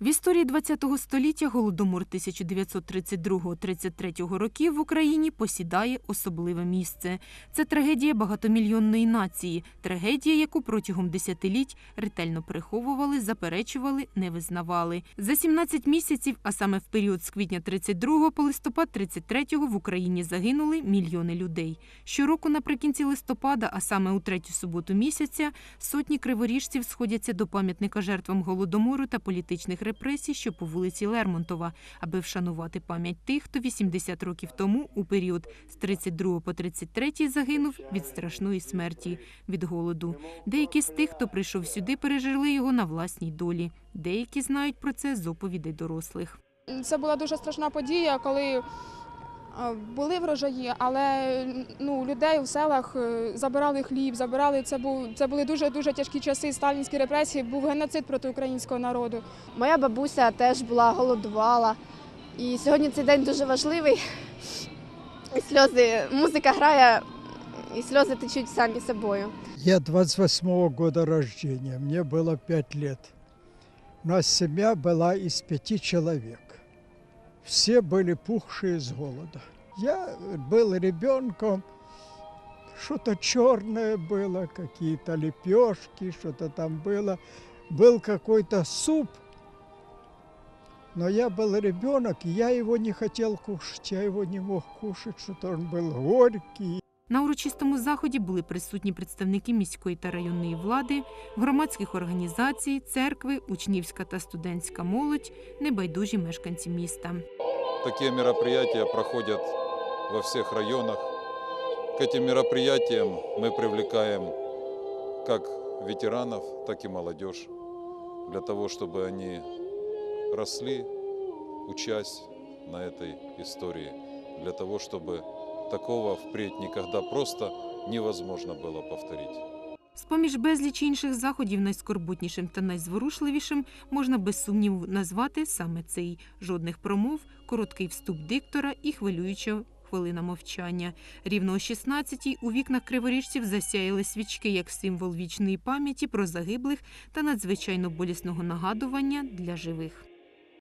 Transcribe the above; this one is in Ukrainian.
В історії ХХ століття голодомор 1932-33 років в Україні посідає особливе місце. Це трагедія багатомільйонної нації, трагедія, яку протягом десятиліть ретельно приховували, заперечували, не визнавали. За 17 місяців, а саме в період з квітня 32 по листопад 33 в Україні загинули мільйони людей. Щороку наприкінці листопада, а саме у третю суботу місяця, сотні криворіжців сходяться до пам'ятника жертвам голодомору та політичних репресій, що по вулиці Лермонтова, аби вшанувати пам'ять тих, хто 80 років тому у період з 32 по 33 загинув від страшної смерті, від голоду. Деякі з тих, хто прийшов сюди, пережили його на власній долі. Деякі знають про це з оповідей дорослих. Це була дуже страшна подія, коли були врожаї, але ну, людей у селах е, забирали хліб, забирали це був це були дуже дуже тяжкі часи. Сталінські репресії, був геноцид проти українського народу. Моя бабуся теж була голодувала. І сьогодні цей день дуже важливий. І сльози, музика грає, і сльози течуть самі собою. Я 28-го года рождения, мне было 5 лет. У нас семья была из пяти человек. Все были пухшие с голода. Я был ребенком, что-то черное было, какие-то лепешки, что-то там было. Был какой-то суп, но я был ребенок, и я его не хотел кушать, я его не мог кушать, что-то он был горький. На урочистому заході були присутні представники міської та районної влади, громадських організацій, церкви, учнівська та студентська молодь, небайдужі мешканці міста. Такие мероприятия проходят во всех районах. К этим мероприятиям мы привлекаем как ветеранов, так и молодежь, для того, чтобы они росли, учась на этой истории, для того, чтобы такого впредь никогда просто невозможно было повторить. З-поміж безлічі інших заходів найскорботнішим та найзворушливішим можна без сумніву назвати саме цей жодних промов, короткий вступ диктора і хвилююча хвилина мовчання. Рівно о 16-й у вікнах криворіжців засяяли свічки як символ вічної пам'яті про загиблих та надзвичайно болісного нагадування для живих.